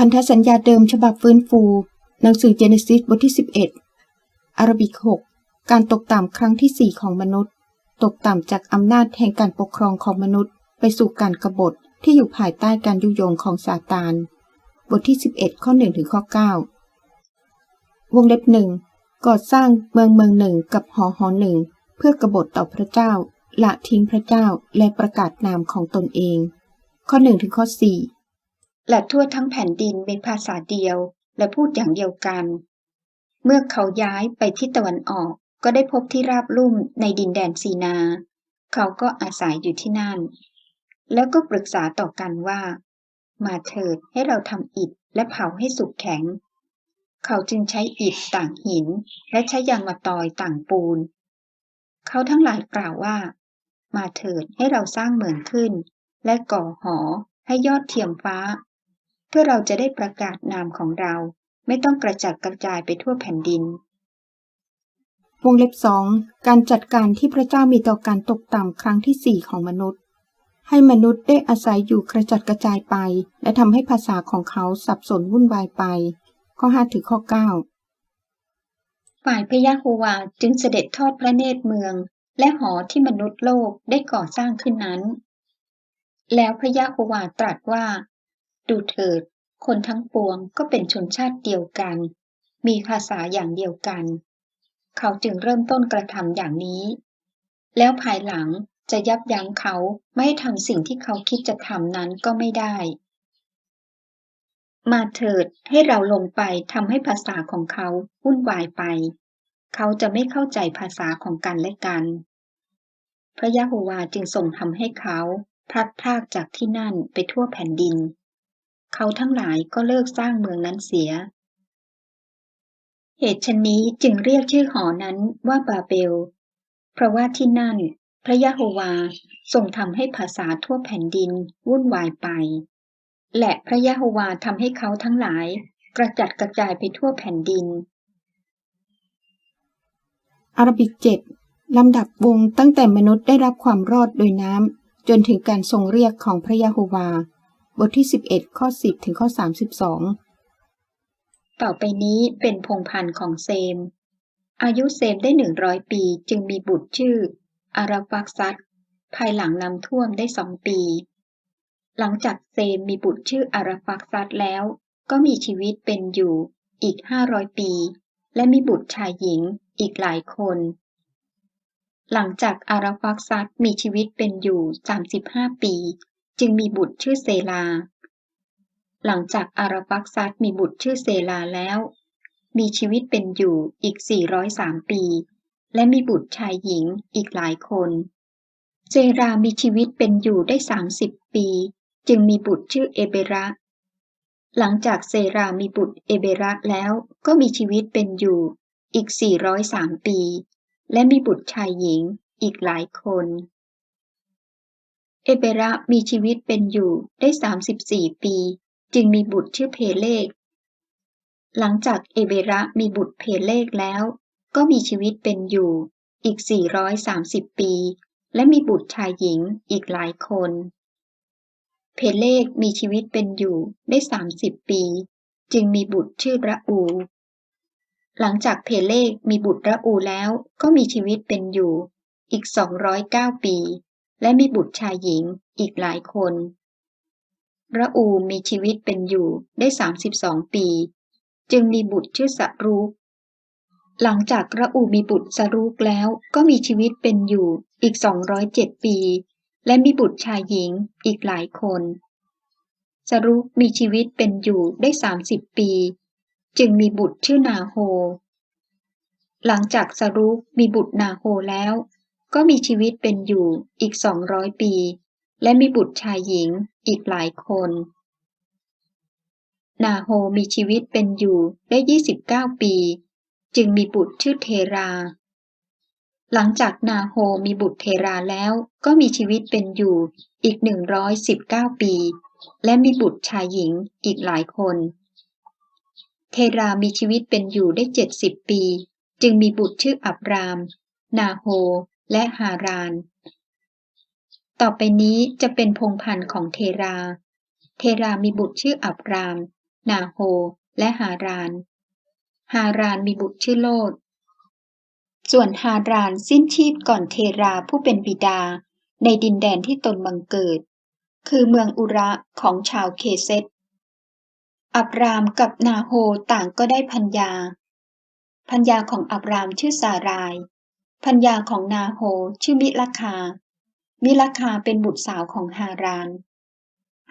พันธสัญญาเดิมฉบับฟื้นฟู หนังสือเจเนซิสบทที่ 11 อารบิก 6 การตกต่ำครั้งที่ 4 ของมนุษย์ ตกต่ำจากอำนาจแห่งการปกครองของมนุษย์ ไปสู่การกบฏที่อยู่ภายใต้การยุยงของซาตาน บทที่ 11 ข้อ1ถึงข้อ 9 วงเล็บหนึ่งก่อสร้างเมืองเมืองหนึ่งกับหอหอหนึ่ง เพื่อกบฏต่อพระเจ้าละทิ้งพระเจ้าและประกาศนามของตนเอง ข้อ1ถึงข้อ4 และทั่วทั้งแผ่นดินมีภาษาเดียวและพูดอย่างเดียวกัน เมื่อเขาย้ายไปทิศตะวันออกก็ได้พบที่ราบลุ่มในดินแดนซีนา เขาก็อาศัยอยู่ที่นั่น แล้วก็ปรึกษาต่อกันว่า มาเถิดให้เราทำอิฐและเผาให้สุกแข็ง เขาจึงใช้อิฐต่างหิน และใช้ยางมาตอยต่างปูน เขาทั้งหลายกล่าวว่า มาเถิดให้เราสร้างเหมืองขึ้น และก่อหอให้ยอดเทียมฟ้า เพื่อเราจะได้ประกาศนามของเรา ไม่ต้องกระจัดกระจายไปทั่วแผ่นดิน วงเล็บสองการจัดการที่พระเจ้ามีต่อการตกต่ำครั้งที่สี่ของมนุษย์ ให้มนุษย์ได้อาศัยอยู่กระจัดกระจายไป และทำให้ภาษาของเขาสับสนวุ่นวายไป ข้อ5ถึงข้อ9ฝ่ายพระยะโฮวาจึงเสด็จทอดพระเนตรเมือง และหอที่มนุษย์โลกได้ก่อสร้างขึ้นนั้น แล้วพระยะโฮวาตรัสว่า ดูเถิด คนทั้งปวงก็เป็นชนชาติเดียวกัน มีภาษาอย่างเดียวกัน เขาจึงเริ่มต้นกระทำอย่างนี้ แล้วภายหลังจะยับยั้งเขาไม่ทำสิ่งที่เขาคิดจะทำนั้นก็ไม่ได้ มาเถิดให้เราลงไปทำให้ภาษาของเขาวุ่นวายไป เขาจะไม่เข้าใจภาษาของกันและกัน พระยะโฮวาจึงทรงทำให้เขาพลัดพรากจากที่นั่นไปทั่วแผ่นดิน เขาทั้งหลายก็เลิกสร้างเมืองนั้นเสีย เหตุชนนี้จึงเรียกชื่อหอนั้นว่าบาเบล เพราะว่าที่นั่น พระยะโฮวาทรงทำให้ภาษาทั่วแผ่นดินวุ่นวายไป และพระยะโฮวาทำให้เขาทั้งหลายกระจัดกระจายไปทั่วแผ่นดิน อารบิก7ลำดับวงตั้งแต่มนุษย์ได้รับความรอดโดยน้ำจนถึงการทรงเรียกของพระยะโฮวา บทที่ 11 ข้อ 10 ถึงข้อ 32 ต่อไปนี้เป็นพงพันธ์ของเซม อายุเซมได้หนึ่งร้อยปีจึงมีบุตรชื่อ อาราฟักซัดภายหลังน้ำท่วมได้สองปี หลังจากเซมมีบุตรชื่ออาราฟักซัดแล้ว ก็มีชีวิตเป็นอยู่อีกห้าร้อยปี และมีบุตรชายหญิงอีกหลายคน หลังจากอาราฟักซัดมีชีวิตเป็นอยู่สามสิบห้าปี จึงมีบุตรชื่อเซลา หลังจากอาราฟักซัดมีบุตรชื่อเซลาแล้ว มีชีวิตเป็นอยู่อีก 403 ปี และมีบุตรชายหญิงอีกหลายคน เซรามีชีวิตเป็นอยู่ได้ 30 ปี จึงมีบุตรชื่อเอเบระ หลังจากเซรามีบุตรเอเบระแล้วก็มีชีวิตเป็นอยู่อีก 403 ปี และมีบุตรชายหญิงอีกหลายคน เอเบระมีชีวิตเป็นอยู่ได้34ปี จึงมีบุตรชื่อเพเลก หลังจากเอเบระมีบุตรเพเลกแล้ว ก็มีชีวิตเป็นอยู่อีก 430 ปี และมีบุตรชายหญิงอีกหลายคน เพเลกมีชีวิตเป็นอยู่ได้ 30 ปี จึงมีบุตรชื่อระอู หลังจากเพเลกมีบุตรระอูแล้วก็มีชีวิตเป็นอยู่อีก 209 ปี และมีบุตรชายหญิงอีกหลายคนระอูมีชีวิตเป็นอยู่ได้ 32 ปี จึงมีบุตรชื่อสรูกหลังจากระอูมีบุตรสรูกแล้วก็มีชีวิตเป็นอยู่อีก 207 ปี และมีบุตรชายหญิงอีกหลายคน สรูกมีชีวิตเป็นอยู่ได้ 30 ปี จึงมีบุตรชื่อนาโฮ หลังจากสรูกมีบุตรนาโฮแล้ว ก็มีชีวิตเป็นอยู่อีก200ปี และมีบุตรชายหญิงอีกหลายคน นาโฮมีชีวิตเป็นอยู่ได้29ปี จึงมีบุตรชื่อเทรา หลังจากนาโฮมีบุตรเทราแล้วก็มีชีวิตเป็นอยู่อีก119ปี และมีบุตรชายหญิงอีกหลายคน เทรามีชีวิตเป็นอยู่ได้70ปี จึงมีบุตรชื่ออับราม นาโฮ และฮาราน ต่อไปนี้จะเป็นพงพันธุ์ของเทรา เทรามีบุตรชื่ออับราม นาโฮ และฮาราน ฮารานมีบุตรชื่อโลด ส่วนฮารานสิ้นชีพก่อนเทราผู้เป็นบิดา ในดินแดนที่ตนบังเกิด คือเมืองอุระของชาวเคเซตอับรามกับนาโฮต่างก็ได้พัญญาพัญญาของอับรามชื่อสาราย พัญญาของนาโฮชื่อมิลคา มิลคาเป็นบุตรสาวของฮาราน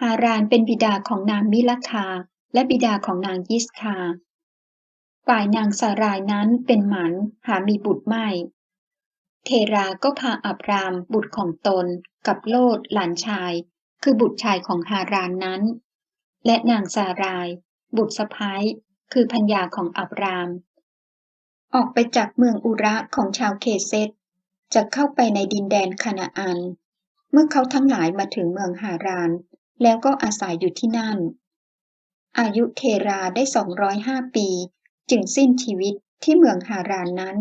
ฮารานเป็นบิดาของนางมิลคาและบิดาของนางยิสคา ฝ่ายนางสารายนั้นเป็นหมันหามีบุตรไม่ เทราก็พาอับรามบุตรของตนกับโลดหลานชาย คือบุตรชายของฮารานนั้น และนางสาราย บุตรสะพ้ายคือพัญญาของอับราม ออกไปจากเมืองอุระของชาวเคเซตจะเข้าไปในดินแดนคานาอัน เมื่อเขาทั้งหลายมาถึงเมืองฮาราน แล้วก็อาศัยอยู่ที่นั่น อายุเทราได้สองร้อยห้าปี จึงสิ้นชีวิตที่เมืองฮารานนั้น